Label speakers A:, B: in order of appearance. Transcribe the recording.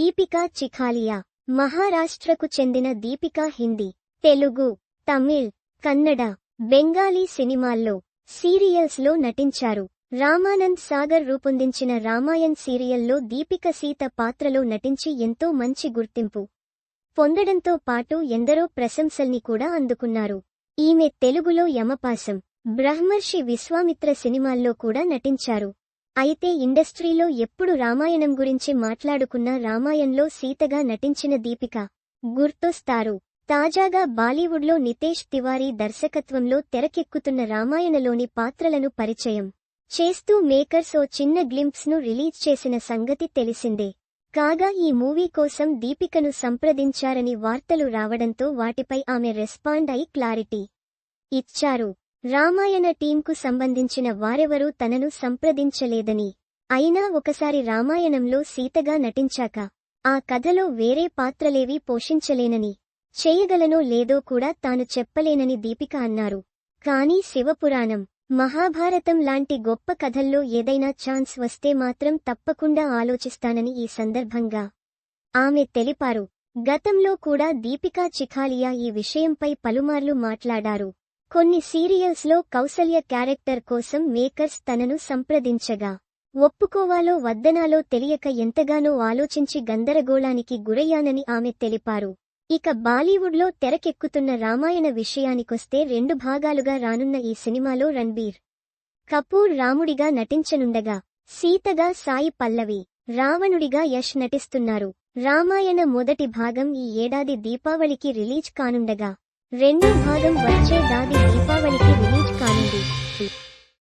A: దీపికా చిఖాలియా మహారాష్ట్రకు చెందిన దీపికా హిందీ తెలుగు తమిళ్ కన్నడ బెంగాలీ సినిమాల్లో సీరియల్స్లో నటించారు. రామానంద్ సాగర్ రూపొందించిన రామాయణ్ సీరియల్లో దీపిక సీత పాత్రలో నటించి ఎంతో మంచి గుర్తింపు పొందడంతో పాటు ఎందరో ప్రశంసల్ని కూడా అందుకున్నారు. ఈమె తెలుగులో యమపాసం బ్రహ్మర్షి విశ్వామిత్ర సినిమాల్లో కూడా నటించారు. అయితే ఇండస్ట్రీలో ఎప్పుడు రామాయణం గురించి మాట్లాడుకున్నా రామాయణంలో సీతగా నటించిన దీపిక గుర్తొస్తారు. తాజాగా బాలీవుడ్లో నితేష్ తివారీ దర్శకత్వంలో తెరకెక్కుతున్న రామాయణలోని పాత్రలను పరిచయం చేస్తూ మేకర్స్ ఓ చిన్న గ్లింప్స్ను రిలీజ్ చేసిన సంగతి తెలిసిందే. కాగా ఈ మూవీ కోసం దీపికను సంప్రదించారని వార్తలు రావడంతో వాటిపై ఆమె రెస్పాండ్ అయి క్లారిటీ ఇచ్చారు. రామాయణ టీంకు సంబంధించిన వారెవరూ తనను సంప్రదించలేదని. అయినా ఒకసారి రామాయణంలో సీతగా నటించాక ఆ కథలో వేరే పాత్రలేవీ పోషించలేనని చేయగలనో లేదో కూడా తాను చెప్పలేనని దీపిక అన్నారు. కానీ శివపురాణం మహాభారతం లాంటి గొప్ప కథల్లో ఏదైనా ఛాన్స్ వస్తే మాత్రం తప్పకుండా ఆలోచిస్తానని ఈ సందర్భంగా ఆమె తెలిపారు. గతంలో కూడా దీపికా చిఖాలియా ఈ విషయంపై పలుమార్లు మాట్లాడారు. కొన్ని సీరియల్స్లో కౌసల్య క్యారెక్టర్ కోసం మేకర్స్ తనను సంప్రదించగా ఒప్పుకోవాలో వద్దనాలో తెలియక ఎంతగానో ఆలోచించి గందరగోళానికి గురయ్యానని ఆమె తెలిపారు. ఇక బాలీవుడ్లో తెరకెక్కుతున్న రామాయణ విషయానికొస్తే రెండు భాగాలుగా రానున్న ఈ సినిమాలో రణ్బీర్ కపూర్ రాముడిగా నటించనుండగా సీతగా సాయి పల్లవి రావణుడిగా యష్ నటిస్తున్నారు. రామాయణ మొదటి భాగం ఈ ఏడాది దీపావళికి రిలీజ్ కానుండగా రెండో భాగం వచ్చే దాది దీపావళికి రిలీజ్ కానుంది